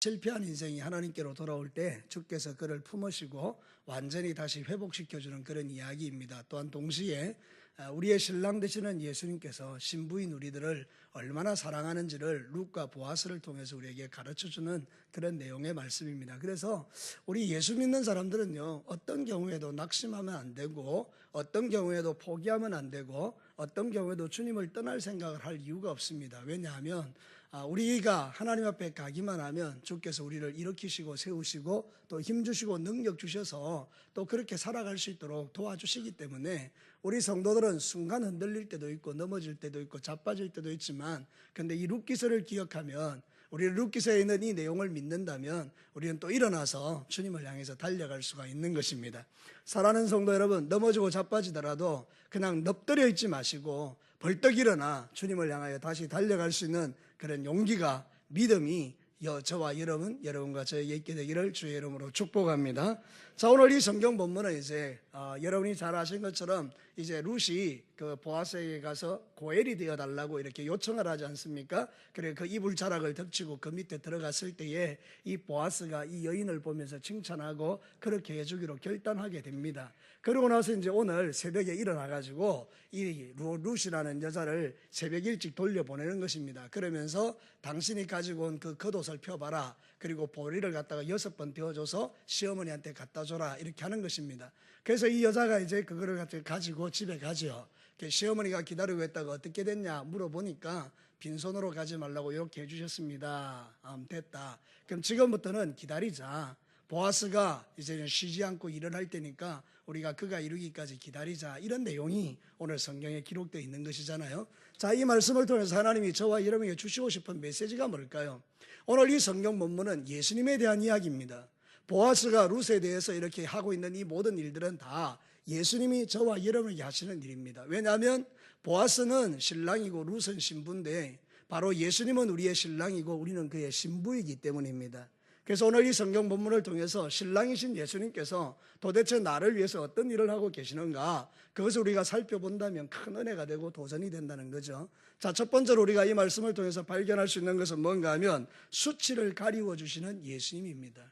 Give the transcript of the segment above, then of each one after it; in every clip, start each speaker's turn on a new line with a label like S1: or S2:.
S1: 실패한 인생이 하나님께로 돌아올 때 주께서 그를 품으시고 완전히 다시 회복시켜주는 그런 이야기입니다. 또한 동시에 아, 우리의 신랑 되시는 예수님께서 신부인 우리들을 얼마나 사랑하는지를 룩과 보아스를 통해서 우리에게 가르쳐주는 그런 내용의 말씀입니다. 그래서 우리 예수 믿는 사람들은요, 어떤 경우에도 낙심하면 안 되고, 어떤 경우에도 포기하면 안 되고, 어떤 경우에도 주님을 떠날 생각을 할 이유가 없습니다. 왜냐하면 아, 우리가 하나님 앞에 가기만 하면 주께서 우리를 일으키시고 세우시고 또 힘주시고 능력 주셔서 또 그렇게 살아갈 수 있도록 도와주시기 때문에 우리 성도들은 순간 흔들릴 때도 있고 넘어질 때도 있고 자빠질 때도 있지만 근데 이 룻기서를 기억하면 우리 룻기서에 있는 이 내용을 믿는다면 우리는 또 일어나서 주님을 향해서 달려갈 수가 있는 것입니다. 사랑하는 성도 여러분, 넘어지고 자빠지더라도 그냥 넋떠려 있지 마시고 벌떡 일어나 주님을 향하여 다시 달려갈 수 있는 그런 용기가 믿음이 여- 저와 여러분, 여러분과 저에게 있게 되기를 주의 이름으로 축복합니다. 자, 오늘 이 성경 본문은 이제 어, 여러분이 잘 아신 것처럼 이제 룻이 그 보아스에게 가서 고엘이 되어 달라고 이렇게 요청을 하지 않습니까? 그래 그 이불 자락을 덮치고 그 밑에 들어갔을 때에 이 보아스가 이 여인을 보면서 칭찬하고 그렇게 해주기로 결단하게 됩니다. 그러고 나서 이제 오늘 새벽에 일어나 가지고 이 루- 룻이라는 여자를 새벽 일찍 돌려보내는 것입니다. 그러면서 당신이 가지고 온 그 겉옷을 펴봐라. 그리고 보리를 갖다가 여섯 번 데워줘서 시어머니한테 갖다 줘라. 이렇게 하는 것입니다. 그래서 이 여자가 이제 그거를 가지고 집에 가죠. 그 시어머니가 기다리고 있다가 어떻게 됐냐 물어보니까 빈손으로 가지 말라고 이렇게 해주셨습니다. 음, 됐다. 그럼 지금부터는 기다리자. 보아스가 이제 쉬지 않고 일을 할 때니까 우리가 그가 이루기까지 기다리자. 이런 내용이 오늘 성경에 기록되어 있는 것이잖아요. 자, 이 말씀을 통해서 하나님이 저와 여러분에게 주시고 싶은 메시지가 뭘까요? 오늘 이 성경 본문은 예수님에 대한 이야기입니다. 보아스가 룻에 대해서 이렇게 하고 있는 이 모든 일들은 다 예수님이 저와 여러분에게 하시는 일입니다. 왜냐하면 보아스는 신랑이고 룻은 신부인데 바로 예수님은 우리의 신랑이고 우리는 그의 신부이기 때문입니다. 그래서 오늘 이 성경 본문을 통해서 신랑이신 예수님께서 도대체 나를 위해서 어떤 일을 하고 계시는가 그것을 우리가 살펴본다면 큰 은혜가 되고 도전이 된다는 거죠. 자, 첫 번째로 우리가 이 말씀을 통해서 발견할 수 있는 것은 뭔가 하면 수치를 가리워 주시는 예수님입니다.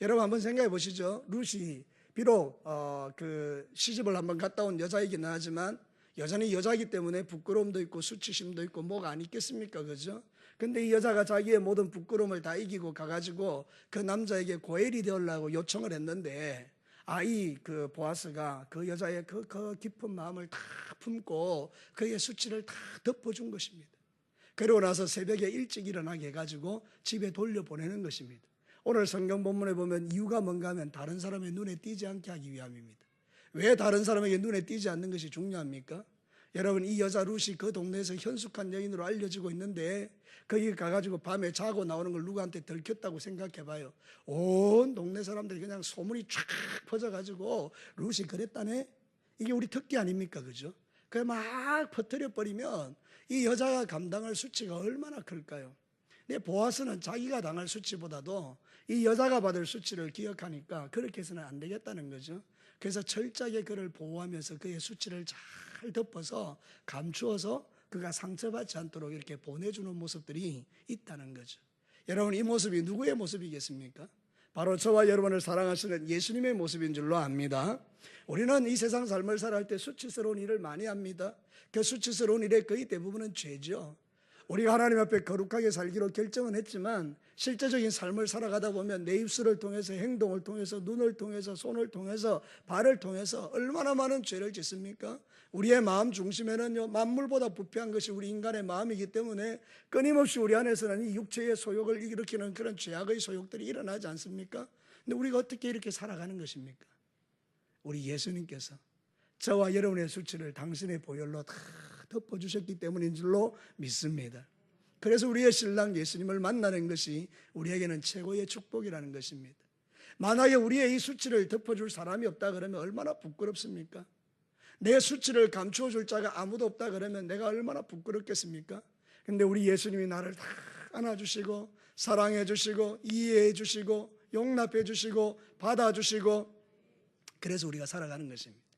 S1: 여러분 한번 생각해 보시죠. 루시 비록 어, 그 시집을 한번 갔다 온 여자이긴 하지만 여전히 여자이기 때문에 부끄러움도 있고 수치심도 있고 뭐가 안 있겠습니까, 그죠? 근데 이 여자가 자기의 모든 부끄러움을 다 이기고 가가지고 그 남자에게 고엘이 되으려고 요청을 했는데 아이 그 보아스가 그 여자의 그, 그 깊은 마음을 다 품고 그의 수치를 다 덮어준 것입니다. 그러고 나서 새벽에 일찍 일어나게 해가지고 집에 돌려보내는 것입니다. 오늘 성경 본문에 보면 이유가 뭔가 하면 다른 사람의 눈에 띄지 않게 하기 위함입니다. 왜 다른 사람에게 눈에 띄지 않는 것이 중요합니까? 여러분 이 여자 룻이 그 동네에서 현숙한 여인으로 알려지고 있는데 거기 가가지고 밤에 자고 나오는 걸 누구한테 들켰다고 생각해봐요. 온 동네 사람들이 그냥 소문이 쫙 퍼져가지고 룻이 그랬다네. 이게 우리 특기 아닙니까, 그죠? 그래 막 퍼뜨려 버리면 이 여자가 감당할 수치가 얼마나 클까요? 내 보아스는 자기가 당할 수치보다도 이 여자가 받을 수치를 기억하니까 그렇게 해서는 안 되겠다는 거죠. 그래서 철저하게 그를 보호하면서 그의 수치를 잘 덮어서 감추어서 그가 상처받지 않도록 이렇게 보내주는 모습들이 있다는 거죠. 여러분 이 모습이 누구의 모습이겠습니까? 바로 저와 여러분을 사랑하시는 예수님의 모습인 줄로 압니다. 우리는 이 세상 삶을 살아갈 때 수치스러운 일을 많이 합니다. 그 수치스러운 일의 거의 대부분은 죄죠. 우리가 하나님 앞에 거룩하게 살기로 결정은 했지만 실제적인 삶을 살아가다 보면 내 입술을 통해서 행동을 통해서 눈을 통해서 손을 통해서 발을 통해서 얼마나 많은 죄를 짓습니까? 우리의 마음 중심에는요 만물보다 부패한 것이 우리 인간의 마음이기 때문에 끊임없이 우리 안에서는 이 육체의 소욕을 일으키는 그런 죄악의 소욕들이 일어나지 않습니까? 근데 우리가 어떻게 이렇게 살아가는 것입니까? 우리 예수님께서 저와 여러분의 수치를 당신의 보혈로 다 덮어주셨기 때문인 줄로 믿습니다. 그래서 우리의 신랑 예수님을 만나는 것이 우리에게는 최고의 축복이라는 것입니다. 만약에 우리의 이 수치를 덮어줄 사람이 없다 그러면 얼마나 부끄럽습니까? 내 수치를 감추어 줄 자가 아무도 없다 그러면 내가 얼마나 부끄럽겠습니까? 근데 우리 예수님이 나를 다 안아주시고 사랑해 주시고 이해해 주시고 용납해 주시고 받아 주시고 그래서 우리가 살아가는 것입니다.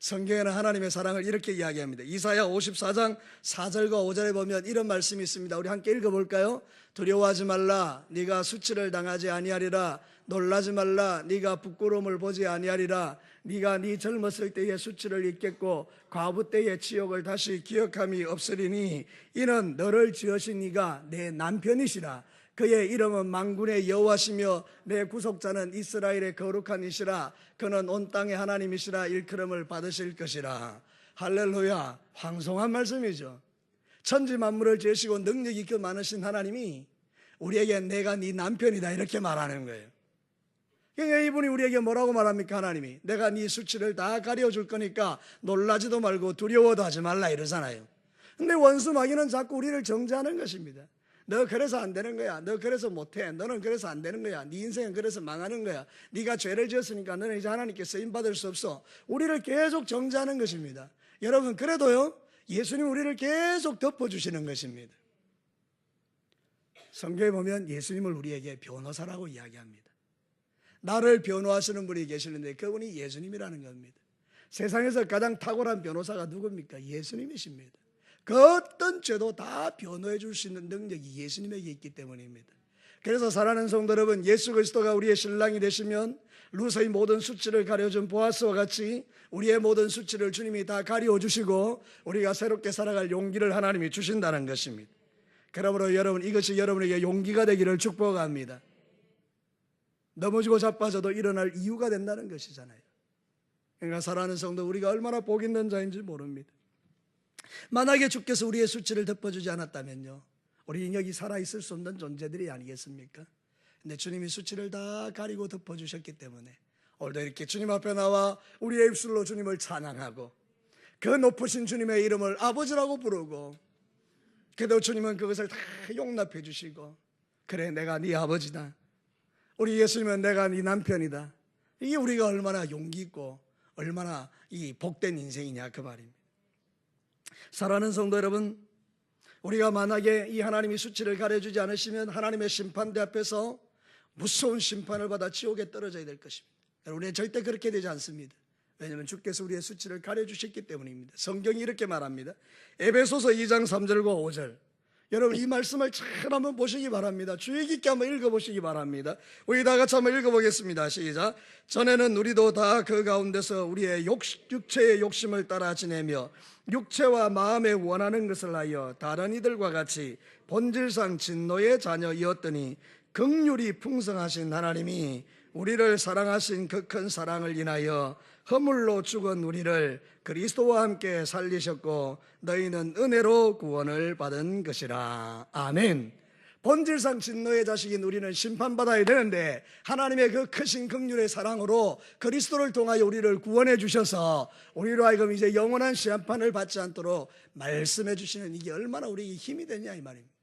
S1: 성경에는 하나님의 사랑을 이렇게 이야기합니다. 이사야 54장 4절과 5절에 보면 이런 말씀이 있습니다. 우리 함께 읽어 볼까요? 두려워하지 말라. 네가 수치를 당하지 아니하리라. 놀라지 말라. 네가 부끄러움을 보지 아니하리라. 네가 네 젊었을 때의 수치를 잊겠고 과부 때의 치욕을 다시 기억함이 없으리니 이는 너를 지으신 네가 내 남편이시라. 그의 이름은 망군의 여호와시며 내 구속자는 이스라엘의 거룩한 이시라. 그는 온 땅의 하나님이시라. 일컬음을 받으실 것이라. 할렐루야. 황송한 말씀이죠. 천지 만물을 지으시고 능력 있고 많으신 하나님이 우리에게 내가 네 남편이다 이렇게 말하는 거예요. 그러니까 이분이 우리에게 뭐라고 말합니까 하나님이? 내가 네 수치를 다 가려줄 거니까 놀라지도 말고 두려워도 하지 말라 이러잖아요. 근데 원수 마귀는 자꾸 우리를 정죄하는 것입니다 너 그래서 안 되는 거야. 너 그래서 못해. 너는 그래서 안 되는 거야. 네 인생은 그래서 망하는 거야. 네가 죄를 지었으니까 너는 이제 하나님께 쓰임 받을 수 없어. 우리를 계속 정죄하는 것입니다. 여러분 그래도요. 예수님 우리를 계속 덮어주시는 것입니다. 성경에 보면 예수님을 우리에게 변호사라고 이야기합니다. 나를 변호하시는 분이 계시는데 그분이 예수님이라는 겁니다. 세상에서 가장 탁월한 변호사가 누굽니까? 예수님이십니다. 그 어떤 죄도 다 변호해 줄 수 있는 능력이 예수님에게 있기 때문입니다. 그래서 사랑하는 성도 여러분, 예수 그리스도가 우리의 신랑이 되시면 루서의 모든 수치를 가려준 보아스와 같이 우리의 모든 수치를 주님이 다 가려 주시고 우리가 새롭게 살아갈 용기를 하나님이 주신다는 것입니다. 그러므로 여러분 이것이 여러분에게 용기가 되기를 축복합니다. 넘어지고 자빠져도 일어날 이유가 된다는 것이잖아요. 그러니까 사랑하는 성도 우리가 얼마나 복 있는 자인지 모릅니다. 만약에 주께서 우리의 수치를 덮어주지 않았다면요. 우리 여기 살아있을 수 없는 존재들이 아니겠습니까? 근데 주님이 수치를 다 가리고 덮어주셨기 때문에 오늘도 이렇게 주님 앞에 나와 우리의 입술로 주님을 찬양하고 그 높으신 주님의 이름을 아버지라고 부르고 그래도 주님은 그것을 다 용납해 주시고 그래 내가 네 아버지다. 우리 예수님은 내가 네 남편이다. 이게 우리가 얼마나 용기 있고 얼마나 이 복된 인생이냐 그 말입니다. 사랑하는 성도 여러분, 우리가 만약에 이 하나님이 수치를 가려주지 않으시면 하나님의 심판대 앞에서 무서운 심판을 받아 지옥에 떨어져야 될 것입니다. 우리는 절대 그렇게 되지 않습니다. 왜냐하면 주께서 우리의 수치를 가려주셨기 때문입니다. 성경이 이렇게 말합니다. 에베소서 2장 3절과 5절. 여러분 이 말씀을 잘 한번 보시기 바랍니다. 주의 깊게 한번 읽어보시기 바랍니다. 우리 다 같이 한번 읽어보겠습니다. 시작. 전에는 우리도 다 그 가운데서 우리의 욕, 육체의 욕심을 따라 지내며 육체와 마음에 원하는 것을 하여 다른 이들과 같이 본질상 진노의 자녀이었더니 극률이 풍성하신 하나님이 우리를 사랑하신 그 큰 사랑을 인하여 허물로 죽은 우리를 그리스도와 함께 살리셨고 너희는 은혜로 구원을 받은 것이라. 아멘. 본질상 진노의 자식인 우리는 심판받아야 되는데 하나님의 그 크신 극률의 사랑으로 그리스도를 통하여 우리를 구원해 주셔서 우리로 하여금 이제 영원한 시한판을 받지 않도록 말씀해 주시는 이게 얼마나 우리에게 힘이 되냐 이 말입니다.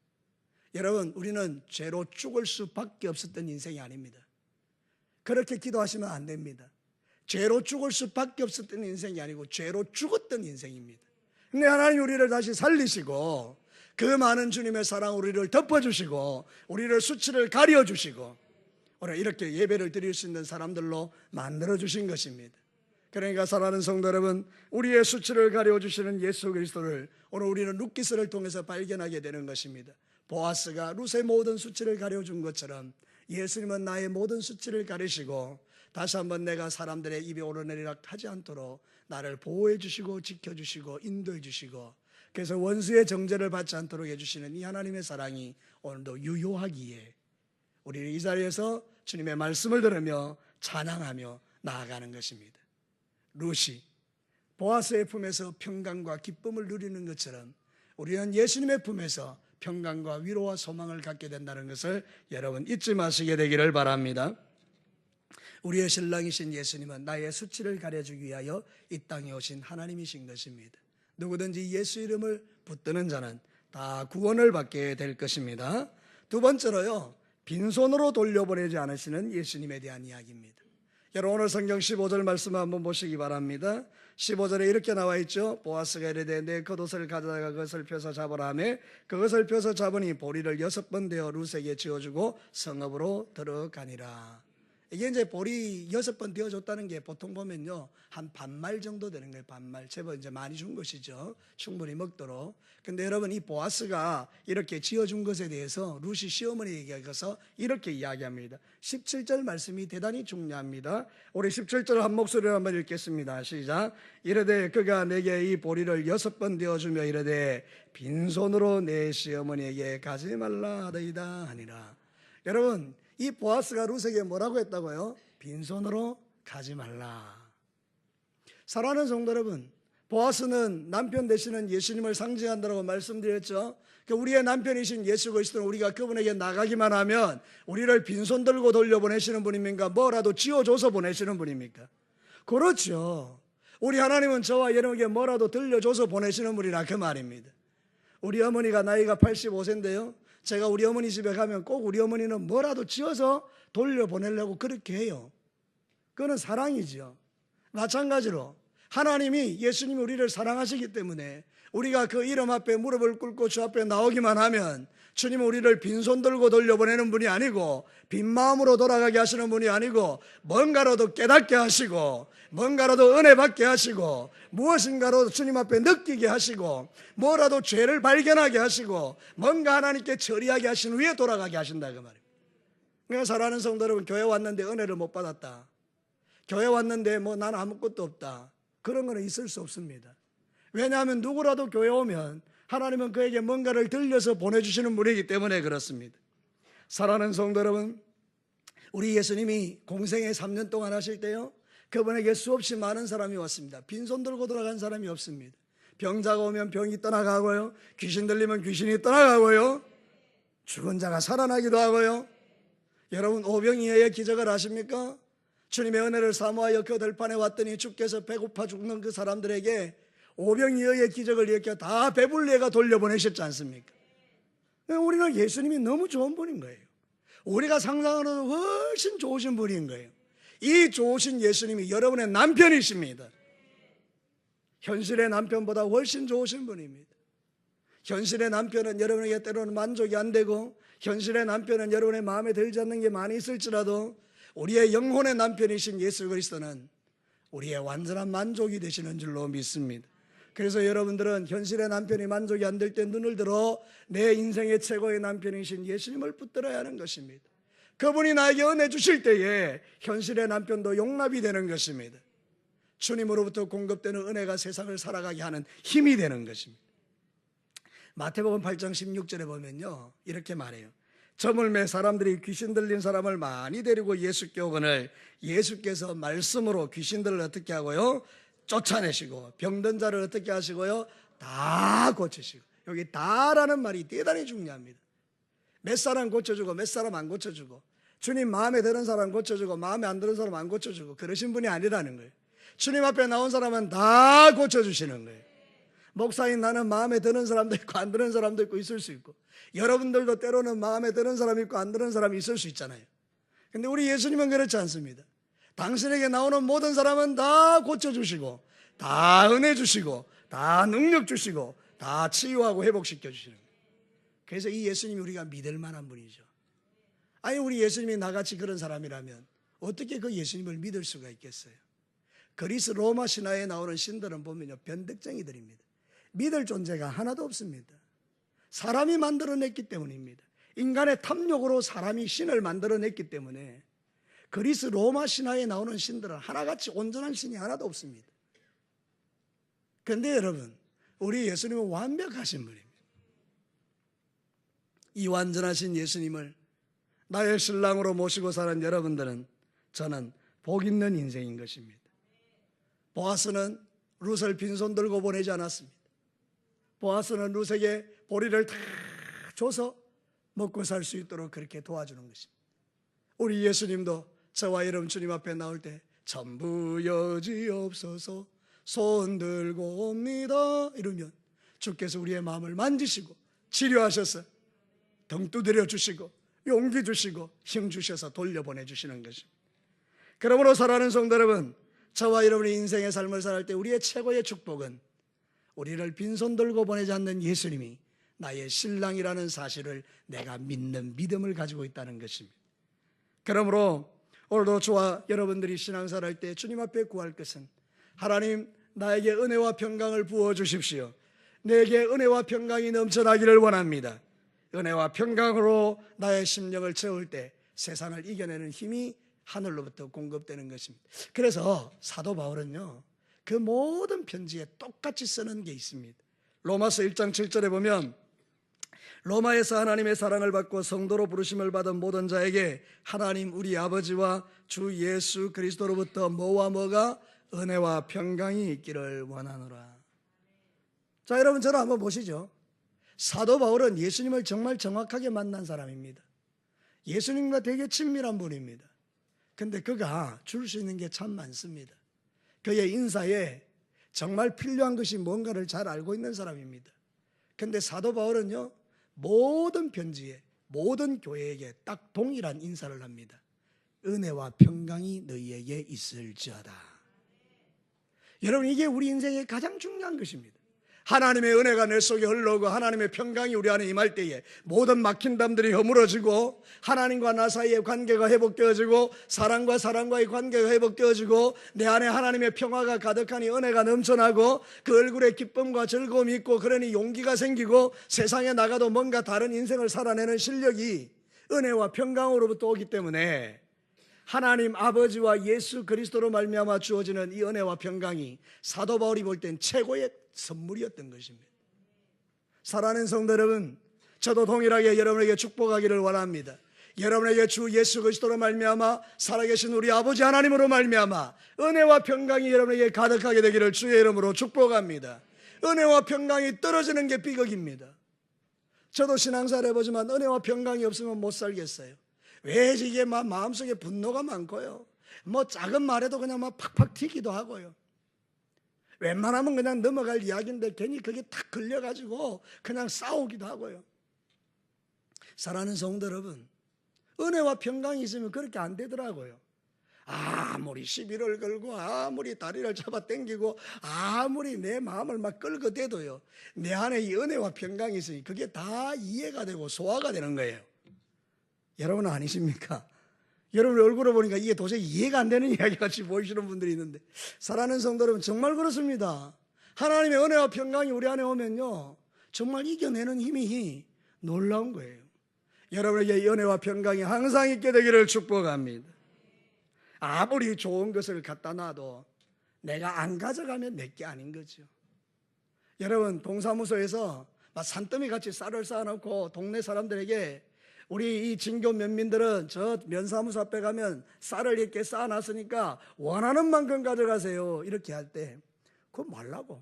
S1: 여러분 우리는 죄로 죽을 수밖에 없었던 인생이 아닙니다. 그렇게 기도하시면 안 됩니다. 죄로 죽을 수밖에 없었던 인생이 아니고 죄로 죽었던 인생입니다. 근데 하나님 우리를 다시 살리시고 그 많은 주님의 사랑 우리를 덮어주시고 우리를 수치를 가려주시고 오늘 이렇게 예배를 드릴 수 있는 사람들로 만들어주신 것입니다. 그러니까 사랑하는 성도 여러분 우리의 수치를 가려주시는 예수 그리스도를 오늘 우리는 루키스를 통해서 발견하게 되는 것입니다. 보아스가 룻의 모든 수치를 가려준 것처럼 예수님은 나의 모든 수치를 가리시고 다시 한번 내가 사람들의 입에 오르내리락 하지 않도록 나를 보호해 주시고 지켜 주시고 인도해 주시고 그래서 원수의 정죄를 받지 않도록 해 주시는 이 하나님의 사랑이 오늘도 유효하기에 우리는 이 자리에서 주님의 말씀을 들으며 찬양하며 나아가는 것입니다. 루시 보아스의 품에서 평강과 기쁨을 누리는 것처럼 우리는 예수님의 품에서 평강과 위로와 소망을 갖게 된다는 것을 여러분 잊지 마시게 되기를 바랍니다. 우리의 신랑이신 예수님은 나의 수치를 가려주기 위하여 이 땅에 오신 하나님이신 것입니다. 누구든지 예수 이름을 붙드는 자는 다 구원을 받게 될 것입니다. 두 번째로요, 빈손으로 돌려보내지 않으시는 예수님에 대한 이야기입니다. 여러분 오늘 성경 15절 말씀 한번 보시기 바랍니다. 15절에 이렇게 나와 있죠. 보아스가 이르되 내 겉옷을 가져다가 그것을 펴서 잡으라 하며 그것을 펴서 잡으니 보리를 여섯 번 되어 루세게 지어주고 성읍으로 들어가니라. 이게 이제 볼이 여섯 번 되어줬다는 게 보통 보면요 한 반말 정도 되는 거예요 반말. 제법 이제 많이 준 것이죠. 충분히 먹도록. 근데 여러분 이 보아스가 이렇게 지어준 것에 대해서 루시 시어머니에게 가서 이렇게 이야기합니다. 17절 말씀이 대단히 중요합니다. 우리 17절 한 목소리로 한번 읽겠습니다. 시작. 이르되 그가 내게 이 보리를 여섯 번 되어주며 이르되 빈손으로 내 시어머니에게 가지 말라 하더이다 하니라. 여러분 이 보아스가 루스에게 뭐라고 했다고요? 빈손으로 가지 말라. 사랑하는 성도 여러분, 보아스는 남편 되시는 예수님을 상징한다고 말씀드렸죠. 그 우리의 남편이신 예수 그리스도는 우리가 그분에게 나가기만 하면 우리를 빈손 들고 돌려보내시는 분입니까? 뭐라도 지어줘서 보내시는 분입니까? 그렇죠. 우리 하나님은 저와 여러분에게 뭐라도 들려줘서 보내시는 분이라 그 말입니다. 우리 어머니가 나이가 85세인데요. 제가 우리 어머니 집에 가면 꼭 우리 어머니는 뭐라도 지어서 돌려보내려고 그렇게 해요. 그거는 사랑이죠. 마찬가지로 하나님이 예수님이 우리를 사랑하시기 때문에 우리가 그 이름 앞에 무릎을 꿇고 주 앞에 나오기만 하면 주님은 우리를 빈손 들고 돌려보내는 분이 아니고 빈 마음으로 돌아가게 하시는 분이 아니고 뭔가라도 깨닫게 하시고 뭔가라도 은혜 받게 하시고 무엇인가로 주님 앞에 느끼게 하시고 뭐라도 죄를 발견하게 하시고 뭔가 하나님께 처리하게 하신 후에 돌아가게 하신다 그 말입니다. 그러니까 사랑하는 성도 여러분 교회 왔는데 은혜를 못 받았다. 교회 왔는데 뭐 난 아무것도 없다. 그런 거는 있을 수 없습니다. 왜냐하면 누구라도 교회 오면 하나님은 그에게 뭔가를 들려서 보내주시는 분이기 때문에 그렇습니다. 사랑하는 성도 여러분, 우리 예수님이 공생에 3년 동안 하실 때요, 그분에게 수없이 많은 사람이 왔습니다. 빈손 들고 돌아간 사람이 없습니다. 병자가 오면 병이 떠나가고요, 귀신 들리면 귀신이 떠나가고요, 죽은 자가 살아나기도 하고요. 여러분 오병이어의 기적을 아십니까? 주님의 은혜를 사모하여 그 들판에 왔더니 주께서 배고파 죽는 그 사람들에게 오병이어의 기적을 일으켜 다 배불리가 돌려보내셨지 않습니까? 우리는 예수님이 너무 좋은 분인 거예요. 우리가 상상하는 훨씬 좋으신 분인 거예요. 이 좋으신 예수님이 여러분의 남편이십니다. 현실의 남편보다 훨씬 좋으신 분입니다. 현실의 남편은 여러분에게 때로는 만족이 안 되고 현실의 남편은 여러분의 마음에 들지 않는 게 많이 있을지라도 우리의 영혼의 남편이신 예수 그리스도는 우리의 완전한 만족이 되시는 줄로 믿습니다. 그래서 여러분들은 현실의 남편이 만족이 안 될 때 눈을 들어 내 인생의 최고의 남편이신 예수님을 붙들어야 하는 것입니다. 그분이 나에게 은혜 주실 때에 현실의 남편도 용납이 되는 것입니다. 주님으로부터 공급되는 은혜가 세상을 살아가게 하는 힘이 되는 것입니다. 마태복음 8장 16절에 보면요. 이렇게 말해요. 저물매 사람들이 귀신 들린 사람을 많이 데리고 예수께 오거늘 예수께서 말씀으로 귀신들을 어떻게 하고요? 쫓아내시고 병든 자를 어떻게 하시고요? 다 고치시고 여기 다라는 말이 대단히 중요합니다. 몇 사람 고쳐주고 몇 사람 안 고쳐주고 주님 마음에 드는 사람 고쳐주고 마음에 안 드는 사람 안 고쳐주고 그러신 분이 아니라는 거예요. 주님 앞에 나온 사람은 다 고쳐주시는 거예요. 목사인 나는 마음에 드는 사람도 있고 안 드는 사람도 있고 있을 수 있고 여러분들도 때로는 마음에 드는 사람이 있고 안 드는 사람이 있을 수 있잖아요. 근데 우리 예수님은 그렇지 않습니다. 당신에게 나오는 모든 사람은 다 고쳐주시고 다 은혜 주시고 다 능력 주시고 다 치유하고 회복시켜 주시는 거예요. 그래서 이 예수님이 우리가 믿을 만한 분이죠. 아니 우리 예수님이 나같이 그런 사람이라면 어떻게 그 예수님을 믿을 수가 있겠어요? 그리스 로마 신화에 나오는 신들은 보면요 변덕쟁이들입니다. 믿을 존재가 하나도 없습니다. 사람이 만들어냈기 때문입니다. 인간의 탐욕으로 사람이 신을 만들어냈기 때문에 그리스 로마 신화에 나오는 신들은 하나같이 온전한 신이 하나도 없습니다. 그런데 여러분, 우리 예수님은 완벽하신 분입니다. 이 완전하신 예수님을 나의 신랑으로 모시고 사는 여러분들은 저는 복 있는 인생인 것입니다. 보아스는 룻을 빈손 들고 보내지 않았습니다. 보아스는 룻에게 보리를 다 줘서 먹고 살 수 있도록 그렇게 도와주는 것입니다. 우리 예수님도 저와 여러분 주님 앞에 나올 때 전부 여지 없어서 손 들고 옵니다 이러면 주께서 우리의 마음을 만지시고 치료하셔서 등 두드려 주시고 용기 주시고 힘 주셔서 돌려보내 주시는 것입니다. 그러므로 사랑하는 성도 여러분 저와 여러분의 인생의 삶을 살때 우리의 최고의 축복은 우리를 빈손 들고 보내지 않는 예수님이 나의 신랑이라는 사실을 내가 믿는 믿음을 가지고 있다는 것입니다. 그러므로 오늘도 저와 여러분들이 신앙생활 할때 주님 앞에 구할 것은 하나님 나에게 은혜와 평강을 부어 주십시오. 내게 은혜와 평강이 넘쳐나기를 원합니다. 은혜와 평강으로 나의 심령을 채울 때 세상을 이겨내는 힘이 하늘로부터 공급되는 것입니다. 그래서 사도 바울은요, 그 모든 편지에 똑같이 쓰는 게 있습니다. 로마서 1장 7절에 보면 로마에서 하나님의 사랑을 받고 성도로 부르심을 받은 모든 자에게 하나님 우리 아버지와 주 예수 그리스도로부터 뭐와 뭐가 은혜와 평강이 있기를 원하노라. 자, 여러분 저를 한번 보시죠. 사도 바울은 예수님을 정말 정확하게 만난 사람입니다. 예수님과 되게 친밀한 분입니다. 근데 그가 줄 수 있는 게 참 많습니다. 그의 인사에 정말 필요한 것이 뭔가를 잘 알고 있는 사람입니다. 근데 사도 바울은요, 모든 편지에, 모든 교회에게 딱 동일한 인사를 합니다. 은혜와 평강이 너희에게 있을지어다. 여러분, 이게 우리 인생의 가장 중요한 것입니다. 하나님의 은혜가 내 속에 흘러오고 하나님의 평강이 우리 안에 임할 때에 모든 막힌 담들이 허물어지고 하나님과 나 사이의 관계가 회복되어지고 사랑과 사랑과의 관계가 회복되어지고 내 안에 하나님의 평화가 가득하니 은혜가 넘쳐나고 그 얼굴에 기쁨과 즐거움이 있고 그러니 용기가 생기고 세상에 나가도 뭔가 다른 인생을 살아내는 실력이 은혜와 평강으로부터 오기 때문에 하나님 아버지와 예수 그리스도로 말미암아 주어지는 이 은혜와 평강이 사도 바울이 볼 땐 최고의 선물이었던 것입니다. 사랑하는 성도 여러분, 저도 동일하게 여러분에게 축복하기를 원합니다. 여러분에게 주 예수 그리스도로 말미암아 살아계신 우리 아버지 하나님으로 말미암아 은혜와 평강이 여러분에게 가득하게 되기를 주의 이름으로 축복합니다. 은혜와 평강이 떨어지는 게 비극입니다. 저도 신앙생활 해보지만 은혜와 평강이 없으면 못 살겠어요. 왜 이게 막 마음속에 분노가 많고요. 뭐 작은 말에도 그냥 막 팍팍 튀기도 하고요. 웬만하면 그냥 넘어갈 이야기인데 괜히 그게 탁 걸려가지고 그냥 싸우기도 하고요. 사랑하는 성도 여러분, 은혜와 평강이 있으면 그렇게 안 되더라고요. 아무리 시비를 걸고 아무리 다리를 잡아 당기고 아무리 내 마음을 막 끌고 대도요. 내 안에 이 은혜와 평강이 있으니 그게 다 이해가 되고 소화가 되는 거예요. 여러분 아니십니까? 여러분 얼굴을 보니까 이게 도저히 이해가 안 되는 이야기 같이 보이시는 분들이 있는데 사랑하는 성도 여러분 정말 그렇습니다. 하나님의 은혜와 평강이 우리 안에 오면요. 정말 이겨내는 힘이 놀라운 거예요. 여러분에게 이 은혜와 평강이 항상 있게 되기를 축복합니다. 아무리 좋은 것을 갖다 놔도 내가 안 가져가면 내게 아닌 거죠. 여러분 동사무소에서 막 산더미 같이 쌀을 쌓아놓고 동네 사람들에게 우리 이 진교 면민들은 저 면사무소 앞에 가면 쌀을 이렇게 쌓아놨으니까 원하는 만큼 가져가세요. 이렇게 할 때 그거 말라고.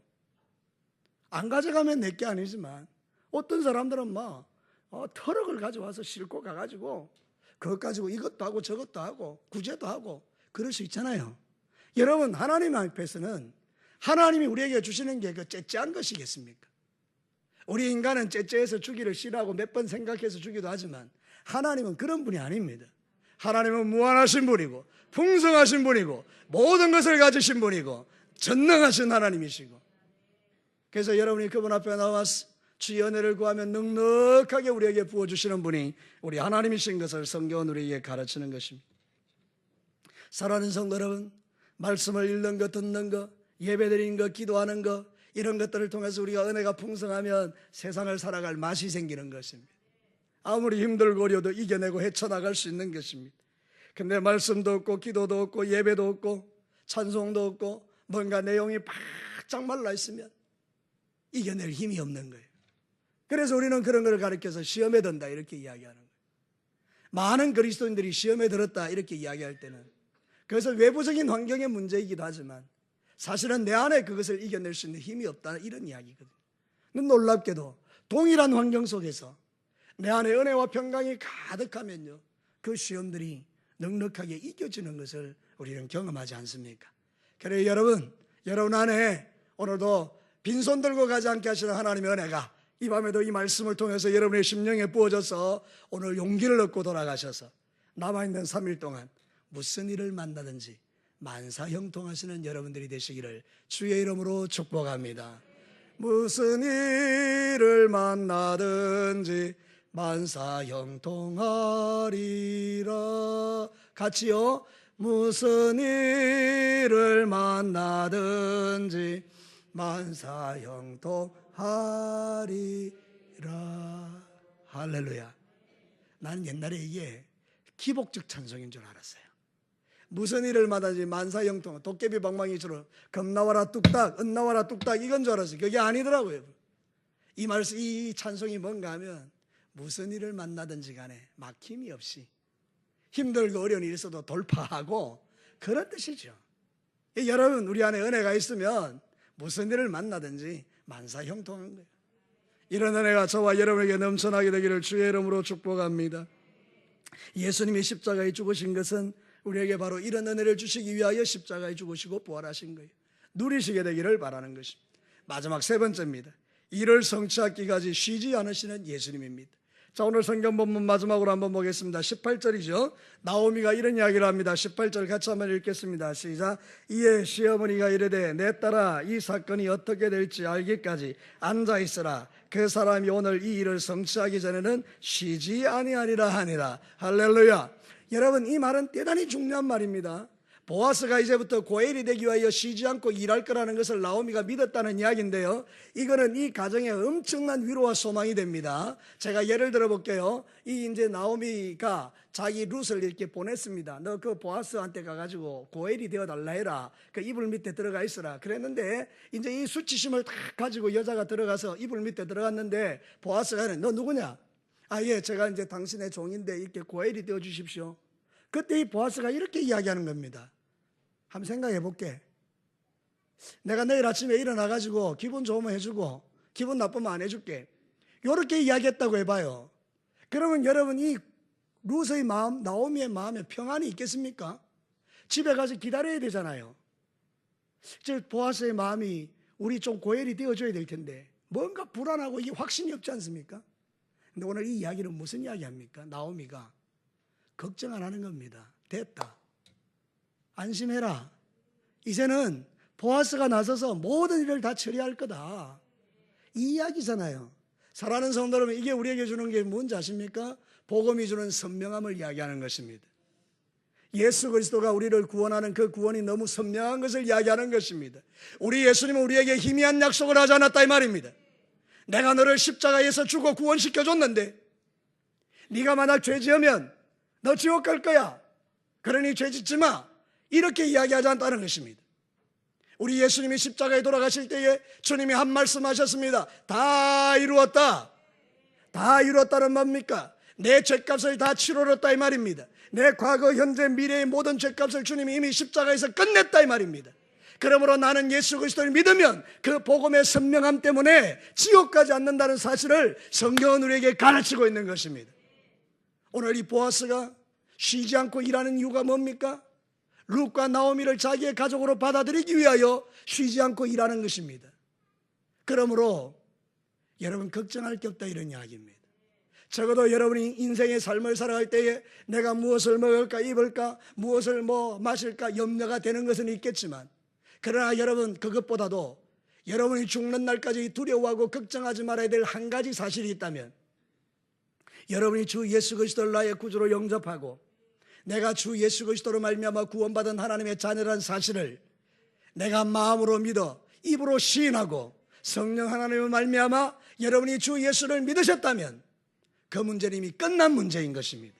S1: 안 가져가면 내게 아니지만 어떤 사람들은 막 어, 트럭을 가져와서 싣고 가가지고 그것 가지고 이것도 하고 저것도 하고 구제도 하고 그럴 수 있잖아요. 여러분 하나님 앞에서는 하나님이 우리에게 주시는 게 그 째째한 것이겠습니까? 우리 인간은 째째해서 주기를 싫어하고 몇 번 생각해서 주기도 하지만 하나님은 그런 분이 아닙니다. 하나님은 무한하신 분이고 풍성하신 분이고 모든 것을 가지신 분이고 전능하신 하나님이시고 그래서 여러분이 그분 앞에 나와서 주의 은혜를 구하면 넉넉하게 우리에게 부어주시는 분이 우리 하나님이신 것을 성경은 우리에게 가르치는 것입니다. 사랑하는 성도 여러분, 말씀을 읽는 것, 듣는 것, 예배 드리는 것, 기도하는 것, 이런 것들을 통해서 우리가 은혜가 풍성하면 세상을 살아갈 맛이 생기는 것입니다. 아무리 힘들고 어려도 이겨내고 헤쳐나갈 수 있는 것입니다. 근데 말씀도 없고 기도도 없고 예배도 없고 찬송도 없고 뭔가 내용이 바짝 말라 있으면 이겨낼 힘이 없는 거예요. 그래서 우리는 그런 걸 가르쳐서 시험에 든다 이렇게 이야기하는 거예요. 많은 그리스도인들이 시험에 들었다 이렇게 이야기할 때는 그것은 외부적인 환경의 문제이기도 하지만 사실은 내 안에 그것을 이겨낼 수 있는 힘이 없다 이런 이야기거든요. 놀랍게도 동일한 환경 속에서 내 안에 은혜와 평강이 가득하면요 그 시험들이 넉넉하게 이겨지는 것을 우리는 경험하지 않습니까? 그래 여러분 여러분 안에 오늘도 빈손 들고 가지 않게 하시는 하나님의 은혜가 이 밤에도 이 말씀을 통해서 여러분의 심령에 부어져서 오늘 용기를 얻고 돌아가셔서 남아있는 3일 동안 무슨 일을 만나든지 만사 형통하시는 여러분들이 되시기를 주의 이름으로 축복합니다. 무슨 일을 만나든지 만사 형통하리라 같이요. 무슨 일을 만나든지 만사 형통하리라. 할렐루야. 나는 옛날에 이게 기복적 찬송인 줄 알았어요. 무슨 일을 마다지 만사 형통, 도깨비 방망이처럼 겁나와라 뚝딱, 은나와라 뚝딱 이건 줄 알았어요. 그게 아니더라고요. 이 말씀, 이 찬송이 뭔가 하면 무슨 일을 만나든지 간에 막힘이 없이 힘들고 어려운 일이 있어도 돌파하고 그런 뜻이죠. 이 여러분, 우리 안에 은혜가 있으면 무슨 일을 만나든지 만사형통한 거예요. 이런 은혜가 저와 여러분에게 넘쳐나게 되기를 주의 이름으로 축복합니다. 예수님이 십자가에 죽으신 것은 우리에게 바로 이런 은혜를 주시기 위하여 십자가에 죽으시고 부활하신 거예요. 누리시게 되기를 바라는 것입니다. 마지막 세 번째입니다. 이를 성취하기까지 쉬지 않으시는 예수님입니다. 자, 오늘 성경 본문 마지막으로 한번 보겠습니다. 18절이죠. 나오미가 이런 이야기를 합니다. 18절 같이 한번 읽겠습니다. 시작. 이에 시어머니가 이르되 내 딸아 이 사건이 어떻게 될지 알기까지 앉아 있으라. 그 사람이 오늘 이 일을 성취하기 전에는 쉬지 아니하리라 하니라. 할렐루야. 여러분 이 말은 대단히 중요한 말입니다. 보아스가 이제부터 고엘이 되기 위하여 쉬지 않고 일할 거라는 것을 나오미가 믿었다는 이야기인데요. 이거는 이 가정에 엄청난 위로와 소망이 됩니다. 제가 예를 들어 볼게요. 이 이제 나오미가 자기 룻을 이렇게 보냈습니다. 너 그 보아스한테 가가지고 고엘이 되어 달라 해라. 그 이불 밑에 들어가 있어라. 그랬는데 이제 이 수치심을 다 가지고 여자가 들어가서 이불 밑에 들어갔는데 보아스가 너 누구냐? 아, 예, 제가 이제 당신의 종인데 이렇게 고엘이 되어 주십시오. 그때 이 보아스가 이렇게 이야기하는 겁니다. 한번 생각해 볼게. 내가 내일 아침에 일어나가지고 기분 좋으면 해주고 기분 나쁘면 안 해줄게. 이렇게 이야기했다고 해봐요. 그러면 여러분 이 루스의 마음, 나오미의 마음에 평안이 있겠습니까? 집에 가서 기다려야 되잖아요. 즉 보아스의 마음이 우리 좀 고열이 되어줘야 될 텐데 뭔가 불안하고 이 확신이 없지 않습니까? 근데 오늘 이 이야기는 무슨 이야기합니까? 나오미가 걱정 안 하는 겁니다. 됐다. 안심해라. 이제는 보아스가 나서서 모든 일을 다 처리할 거다. 이 이야기잖아요. 사랑하는 성도 여러분, 이게 우리에게 주는 게 뭔지 아십니까? 복음이 주는 선명함을 이야기하는 것입니다. 예수 그리스도가 우리를 구원하는 그 구원이 너무 선명한 것을 이야기하는 것입니다. 우리 예수님은 우리에게 희미한 약속을 하지 않았다 이 말입니다. 내가 너를 십자가에서 죽어 구원시켜 줬는데 네가 만약 죄 지으면 너 지옥 갈 거야. 그러니 죄 짓지 마. 이렇게 이야기하지 않다는 것입니다. 우리 예수님이 십자가에 돌아가실 때에 주님이 한 말씀 하셨습니다. 다 이루었다. 다 이루었다는 뭡니까? 내 죄값을 다 치러렸다 이 말입니다. 내 과거, 현재, 미래의 모든 죄값을 주님이 이미 십자가에서 끝냈다 이 말입니다. 그러므로 나는 예수 그리스도를 믿으면 그 복음의 선명함 때문에 지옥 가지 않는다는 사실을 성경은 우리에게 가르치고 있는 것입니다. 오늘 이 보아스가 쉬지 않고 일하는 이유가 뭡니까? 룩과 나오미를 자기의 가족으로 받아들이기 위하여 쉬지 않고 일하는 것입니다. 그러므로 여러분 걱정할 게 없다 이런 이야기입니다. 적어도 여러분이 인생의 삶을 살아갈 때에 내가 무엇을 먹을까 입을까 무엇을 뭐 마실까 염려가 되는 것은 있겠지만 그러나 여러분 그것보다도 여러분이 죽는 날까지 두려워하고 걱정하지 말아야 될 한 가지 사실이 있다면 여러분이 주 예수 그리스도를 나의 구주로 영접하고 내가 주 예수 그리스도로 말미암아 구원받은 하나님의 자녀라는 사실을 내가 마음으로 믿어 입으로 시인하고 성령 하나님을 말미암아 여러분이 주 예수를 믿으셨다면 그 문제는 이미 끝난 문제인 것입니다.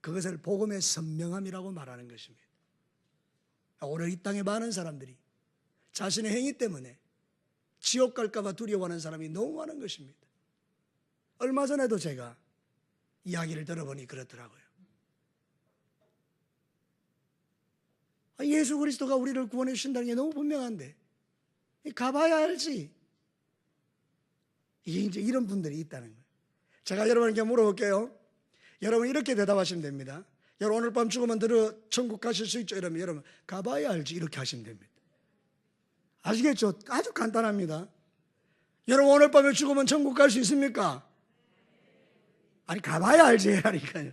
S1: 그것을 복음의 선명함이라고 말하는 것입니다. 오늘 이 땅에 많은 사람들이 자신의 행위 때문에 지옥 갈까봐 두려워하는 사람이 너무 많은 것입니다. 얼마 전에도 제가 이야기를 들어보니 그렇더라고요. 아, 예수 그리스도가 우리를 구원해 주신다는 게 너무 분명한데 가봐야 알지. 이제 이런 분들이 있다는 거예요. 제가 여러분께 물어볼게요. 여러분 이렇게 대답하시면 됩니다. 여러분 오늘 밤 죽으면 들어 천국 가실 수 있죠? 이러면 여러분 가봐야 알지 이렇게 하시면 됩니다. 아시겠죠? 아주 간단합니다. 여러분 오늘 밤에 죽으면 천국 갈 수 있습니까? 아니 가봐야 알지 하니까요.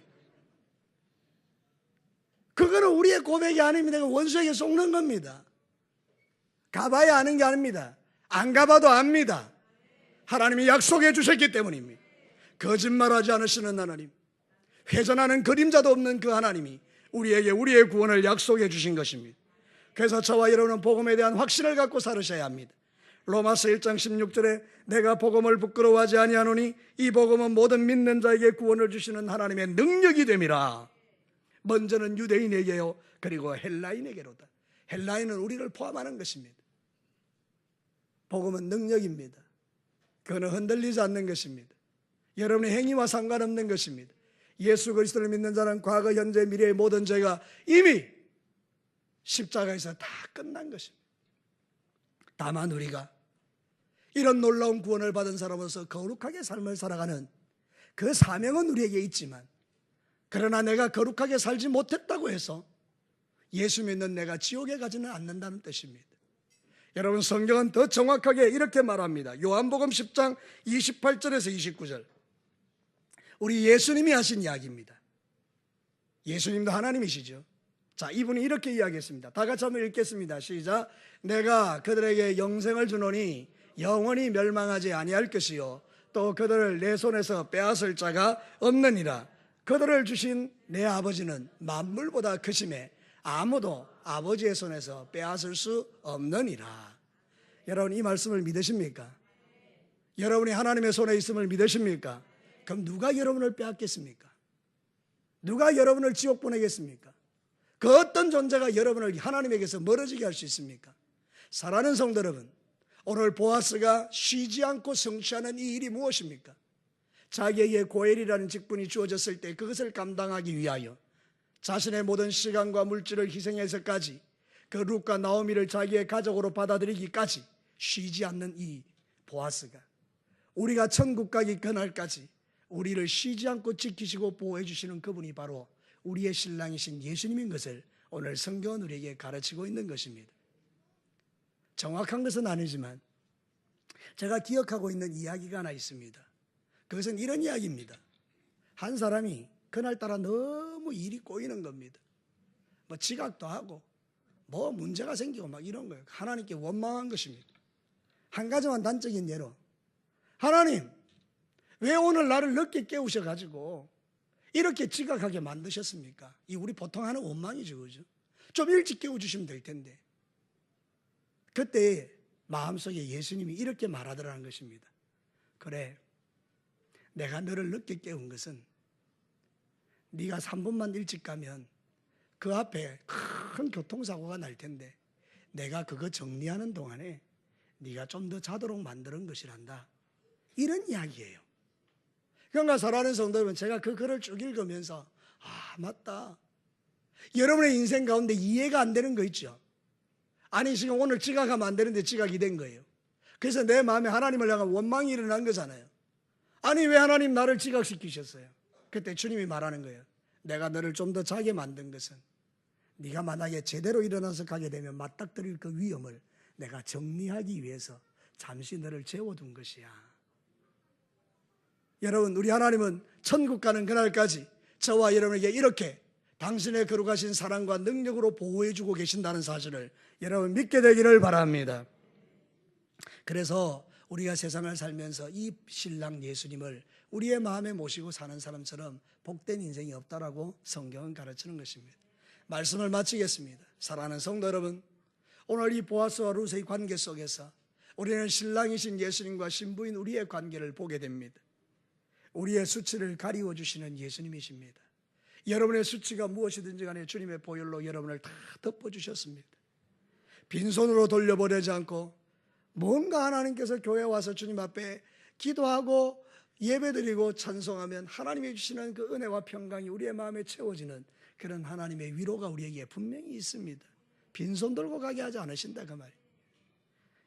S1: 그거는 우리의 고백이 아닙니다. 원수에게 속는 겁니다. 가봐야 아는 게 아닙니다. 안 가봐도 압니다. 하나님이 약속해 주셨기 때문입니다. 거짓말하지 않으시는 하나님, 회전하는 그림자도 없는 그 하나님이 우리에게 우리의 구원을 약속해 주신 것입니다. 그래서 저와 여러분은 복음에 대한 확신을 갖고 살으셔야 합니다. 로마서 1장 16절에 내가 복음을 부끄러워하지 아니하노니 이 복음은 모든 믿는 자에게 구원을 주시는 하나님의 능력이 됨이라. 먼저는 유대인에게요. 그리고 헬라인에게로다. 헬라인은 우리를 포함하는 것입니다. 복음은 능력입니다. 그거는 흔들리지 않는 것입니다. 여러분의 행위와 상관없는 것입니다. 예수 그리스도를 믿는 자는 과거, 현재, 미래의 모든 죄가 이미 십자가에서 다 끝난 것입니다. 다만 우리가 이런 놀라운 구원을 받은 사람으로서 거룩하게 삶을 살아가는 그 사명은 우리에게 있지만 그러나 내가 거룩하게 살지 못했다고 해서 예수 믿는 내가 지옥에 가지는 않는다는 뜻입니다. 여러분 성경은 더 정확하게 이렇게 말합니다. 요한복음 10장 28절에서 29절. 우리 예수님이 하신 이야기입니다. 예수님도 하나님이시죠. 자, 이분이 이렇게 이야기했습니다. 다 같이 한번 읽겠습니다. 시작. 내가 그들에게 영생을 주노니 영원히 멸망하지 아니할 것이요 또 그들을 내 손에서 빼앗을 자가 없느니라. 그들을 주신 내 아버지는 만물보다 크심에 아무도 아버지의 손에서 빼앗을 수 없느니라. 여러분 이 말씀을 믿으십니까? 여러분이 하나님의 손에 있음을 믿으십니까? 그럼 누가 여러분을 빼앗겠습니까? 누가 여러분을 지옥 보내겠습니까? 그 어떤 존재가 여러분을 하나님에게서 멀어지게 할 수 있습니까? 사랑하는 성도 여러분, 오늘 보아스가 쉬지 않고 성취하는 이 일이 무엇입니까? 자기에게 고엘이라는 직분이 주어졌을 때 그것을 감당하기 위하여 자신의 모든 시간과 물질을 희생해서까지 그 룩과 나오미를 자기의 가족으로 받아들이기까지 쉬지 않는 이 보아스가 우리가 천국 가기 그날까지 우리를 쉬지 않고 지키시고 보호해 주시는 그분이 바로 우리의 신랑이신 예수님인 것을 오늘 성경은 우리에게 가르치고 있는 것입니다. 정확한 것은 아니지만 제가 기억하고 있는 이야기가 하나 있습니다. 그것은 이런 이야기입니다. 한 사람이 그날따라 너무 일이 꼬이는 겁니다. 뭐 지각도 하고 뭐 문제가 생기고 막 이런 거예요. 하나님께 원망한 것입니다. 한 가지만 단적인 예로 하나님 왜 오늘 나를 늦게 깨우셔 가지고 이렇게 지각하게 만드셨습니까? 이 우리 보통 하는 원망이죠, 그죠? 좀 일찍 깨워주시면 될 텐데. 그때 마음속에 예수님이 이렇게 말하더라는 것입니다. 그래, 내가 너를 늦게 깨운 것은 네가 3분만 일찍 가면 그 앞에 큰 교통사고가 날 텐데 내가 그거 정리하는 동안에 네가 좀 더 자도록 만드는 것이란다. 이런 이야기예요. 그러니까 사랑하는 성도 여러분, 제가 그 글을 쭉 읽으면서 아 맞다. 여러분의 인생 가운데 이해가 안 되는 거 있죠. 아니 지금 오늘 지각하면 안 되는데 지각이 된 거예요. 그래서 내 마음에 하나님을 향한 원망이 일어난 거잖아요. 아니 왜 하나님 나를 지각시키셨어요? 그때 주님이 말하는 거예요. 내가 너를 좀 더 자게 만든 것은 네가 만약에 제대로 일어나서 가게 되면 맞닥뜨릴 그 위험을 내가 정리하기 위해서 잠시 너를 재워둔 것이야. 여러분, 우리 하나님은 천국 가는 그날까지 저와 여러분에게 이렇게 당신의 거룩하신 사랑과 능력으로 보호해주고 계신다는 사실을 여러분 믿게 되기를 바랍니다. 그래서 우리가 세상을 살면서 이 신랑 예수님을 우리의 마음에 모시고 사는 사람처럼 복된 인생이 없다라고 성경은 가르치는 것입니다. 말씀을 마치겠습니다. 사랑하는 성도 여러분, 오늘 이 보아스와 루스의 관계 속에서 우리는 신랑이신 예수님과 신부인 우리의 관계를 보게 됩니다. 우리의 수치를 가리워 주시는 예수님이십니다. 여러분의 수치가 무엇이든지 간에 주님의 보혈로 여러분을 다 덮어 주셨습니다. 빈손으로 돌려보내지 않고 뭔가 하나님께서 교회 와서 주님 앞에 기도하고 예배드리고 찬송하면 하나님이 주시는 그 은혜와 평강이 우리의 마음에 채워지는 그런 하나님의 위로가 우리에게 분명히 있습니다. 빈손 들고 가게 하지 않으신다 그 말이에요.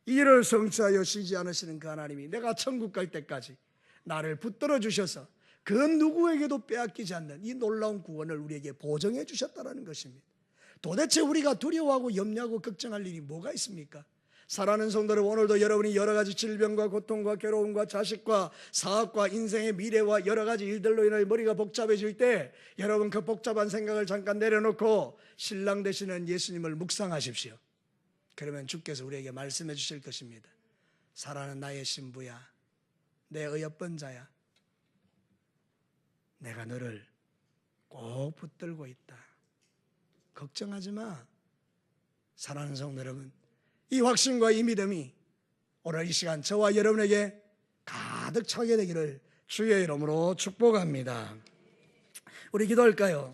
S1: 이 일을 성취하여 쉬지 않으시는 그 하나님이 내가 천국 갈 때까지 나를 붙들어 주셔서 그 누구에게도 빼앗기지 않는 이 놀라운 구원을 우리에게 보정해 주셨다는 것입니다. 도대체 우리가 두려워하고 염려하고 걱정할 일이 뭐가 있습니까? 사랑하는 성도들 오늘도 여러분이 여러 가지 질병과 고통과 괴로움과 자식과 사업과 인생의 미래와 여러 가지 일들로 인해 머리가 복잡해질 때 여러분 그 복잡한 생각을 잠깐 내려놓고 신랑 되시는 예수님을 묵상하십시오. 그러면 주께서 우리에게 말씀해 주실 것입니다. 사랑하는 나의 신부야, 내 어여쁜 자야, 내가 너를 꼭 붙들고 있다. 걱정하지 마. 사랑하는 성도 여러분, 이 확신과 이 믿음이 오늘 이 시간 저와 여러분에게 가득 차게 되기를 주의 이름으로 축복합니다. 우리 기도할까요?